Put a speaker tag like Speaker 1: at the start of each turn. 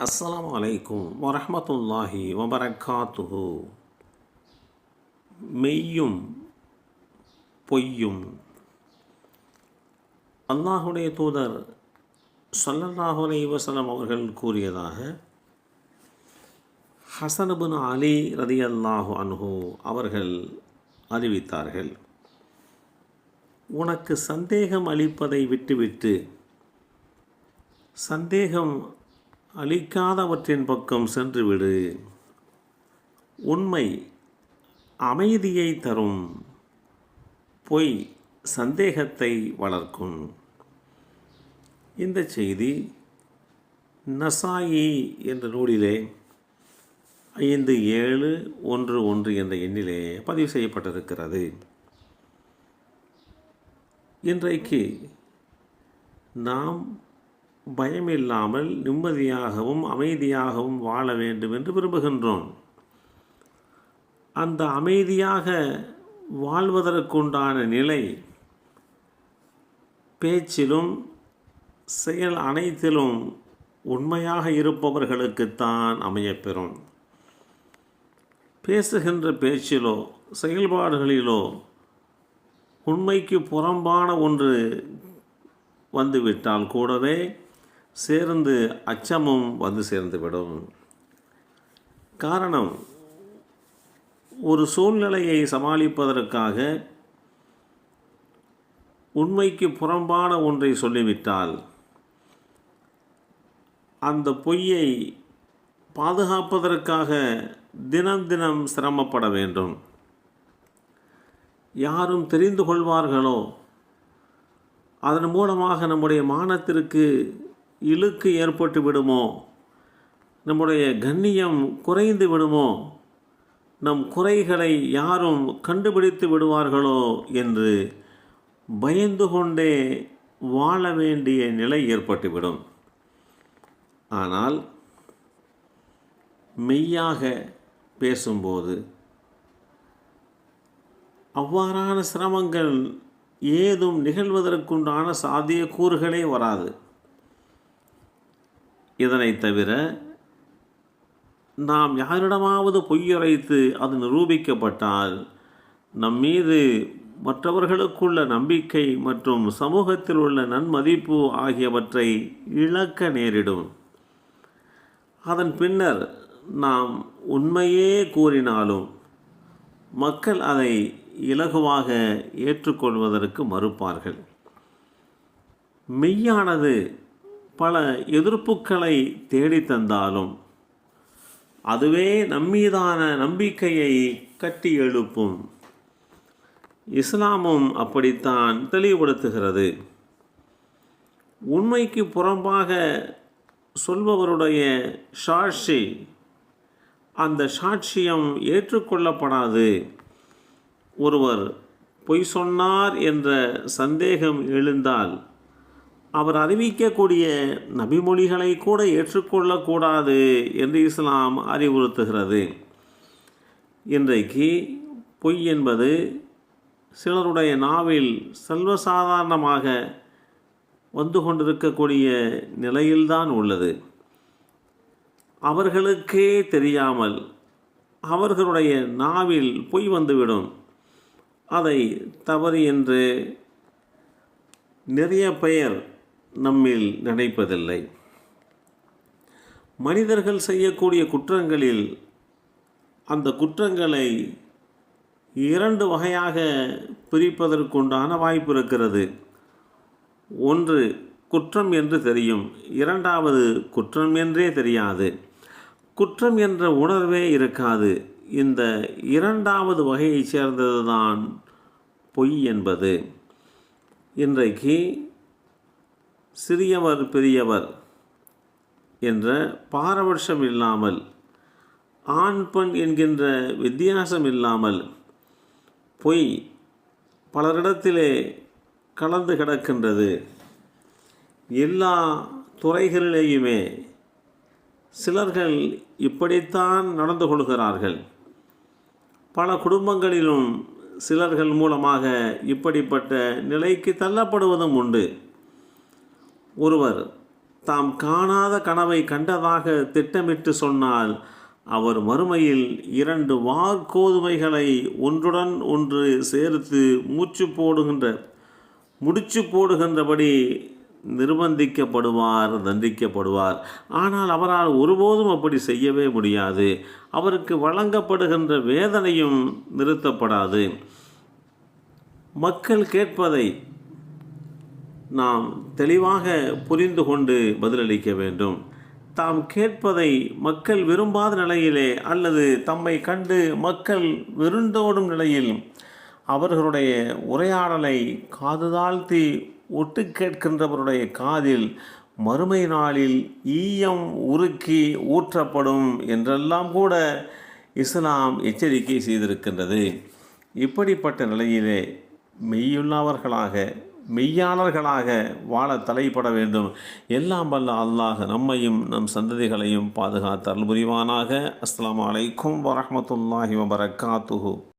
Speaker 1: அஸ்லாம் அலைக்கும் வரமத்துல்லாஹி வபரக்காத்துஹு. மெய்யும் பொய்யும். அல்லாஹுடைய தூதர் ஸல்லல்லாஹு அலைஹி அவர்கள் கூறியதாக ஹசனபுன் அலி ரதி அல்லாஹு அன்ஹு அவர்கள் அறிவித்தார்கள். உனக்கு சந்தேகம் அளிப்பதை விட்டுவிட்டு சந்தேகம் அழிக்காதவற்றின் பக்கம் சென்றுவிடு. உண்மை அமைதியை தரும் பொய் சந்தேகத்தை வளர்க்கும். இந்த செய்தி நசாயி என்ற நூலிலே ஐந்து ஏழு ஒன்று ஒன்று என்ற எண்ணிலே பதிவு செய்யப்பட்டிருக்கிறது. இன்றைக்கு நாம் பயமில்லாமல் நிம்மதியாகவும் அமைதியாகவும் வாழ வேண்டும் என்று விரும்புகின்றோம். அந்த அமைதியாக வாழ்வதற்குண்டான நிலை பேச்சிலும் செயல் அனைத்திலும் உண்மையாக இருப்பவர்களுக்குத்தான் அமையப்பெறும். பேசுகின்ற பேச்சிலோ செயல்பாடுகளிலோ உண்மைக்கு புறம்பான ஒன்று வந்துவிட்டால் கூடவே சேர்ந்து அச்சமும் வந்து சேர்ந்துவிடும் காரணம் ஒரு சூழ்நிலையை சமாளிப்பதற்காக உண்மைக்கு புறம்பான ஒன்றை சொல்லிவிட்டால் அந்த பொய்யை பாதுகாப்பதற்காக தினம் தினம் சிரமப்பட வேண்டும். யாரும் தெரிந்து கொள்வார்களோ அதன் மூலமாக நம்முடைய மானத்திற்கு இழுக்கு ஏற்பட்டு விடுமோ? நம்முடைய கண்ணியம் குறைந்து விடுமோ? நம் குறைகளை யாரும் கண்டுபிடித்து விடுவார்களோ என்று பயந்து கொண்டே வாழ வேண்டிய நிலை ஏற்பட்டுவிடும். ஆனால் மெய்யாக பேசும்போது அவ்வாறான சிரமங்கள் ஏதும் நிகழ்வதற்குண்டான சாத்தியக்கூறுகளே வராது. இதனை தவிர நாம் யாரிடமாவது பொய்யுரைத்து அது நிரூபிக்கப்பட்டால் நம் மீது மற்றவர்களுக்குள்ள நம்பிக்கை மற்றும் சமூகத்தில் உள்ள நன்மதிப்பு ஆகியவற்றை இழக்க நேரிடும். அதன் பின்னர் நாம் உண்மையே கூறினாலும் மக்கள் அதை இலகுவாக ஏற்றுக்கொள்வதற்கு மறுப்பார்கள். மெய்யானது பல எதிர்ப்புகளை தேடித்தந்தாலும் அதுவே நம்மீதான நம்பிக்கையை கட்டி எழுப்பும். இஸ்லாமும் அப்படித்தான் தெளிவுபடுத்துகிறது. உண்மைக்கு புறம்பாக சொல்பவருடைய சாட்சி அந்த சாட்சியம் ஏற்றுக்கொள்ளப்படாது. ஒருவர் பொய் சொன்னார் என்ற சந்தேகம் எழுந்தால் அவர் அறிவிக்கக்கூடிய நபிமொழிகளை கூட ஏற்றுக்கொள்ளக்கூடாது என்று இஸ்லாம் அறிவுறுத்துகிறது. இன்றைக்கு பொய் என்பது சிலருடைய நாவில் சர்வசாதாரணமாக வந்து கொண்டிருக்கக்கூடிய நிலையில்தான் உள்ளது. அவர்களுக்கே தெரியாமல் அவர்களுடைய நாவில் பொய் வந்துவிடும். அதை தவறு என்று நிறைய பெயர் நம்மில் நினைப்பதில்லை. மனிதர்கள் செய்யக்கூடிய குற்றங்களில் அந்த குற்றங்களை இரண்டு வகையாக பிரிப்பதற்குண்டான வாய்ப்பு இருக்கிறது. ஒன்று குற்றம் என்று தெரியும். இரண்டாவது குற்றம் என்றே தெரியாது. குற்றம் என்ற உணர்வே இருக்காது. இந்த இரண்டாவது வகையைச் சேர்ந்ததுதான் பொய் என்பது. இன்றைக்கு சிறியவர் பெரியவர் என்ற பாரபட்சம் இல்லாமல் ஆண் பெண் என்கின்ற வித்தியாசம் இல்லாமல் பொய் பலரிடத்திலே கலந்து கிடக்கின்றது. எல்லா துறைகளிலேயுமே சிலர்கள் இப்படித்தான் நடந்து கொள்கிறார்கள். பல குடும்பங்களிலும் சிலர்கள் மூலமாக இப்படிப்பட்ட நிலைக்கு தள்ளப்படுவதும் உண்டு. ஒருவர் தாம் காணாத கனவை கண்டதாக திட்டமிட்டு சொன்னால் அவர் மறுமையில் இரண்டு வார்கோதுமைகளை ஒன்றுடன் ஒன்று சேர்த்து மூச்சு போடுகின்ற முடிச்சு போடுகின்றபடி நிர்பந்திக்கப்படுவார் தண்டிக்கப்படுவார். ஆனால் அவரால் ஒருபோதும் அப்படி செய்யவே முடியாது. அவருக்கு வழங்கப்படுகின்ற வேதனையும் நிறுத்தப்படாது. மக்கள் கேட்பதை நாம் தெளிவாக புரிந்து கொண்டு பதிலளிக்க வேண்டும். தாம் கேட்பதை மக்கள் விரும்பாத நிலையிலே அல்லது தம்மை கண்டு மக்கள் விருந்தோடும் நிலையில் அவர்களுடைய உரையாடலை காது தாழ்த்தி ஒட்டு கேட்கின்றவருடைய காதில் மறுமை நாளில் ஈயம் உருக்கி ஊற்றப்படும் என்றெல்லாம் கூட இஸ்லாம் எச்சரிக்கை செய்திருக்கின்றது. இப்படிப்பட்ட நிலையிலே மெய்யுள்ளவர்களாக மெய்யாளர்களாக வாழ தலைப்பட வேண்டும். எல்லாம் வல்ல அல்லாஹ் நம்மையும் நம் சந்ததிகளையும் பாதுகாத்து அருள் புரிவானாக அஸ்லாம் வலைக்கும் வரமத்துல்லாஹி வபரகாத்துஹு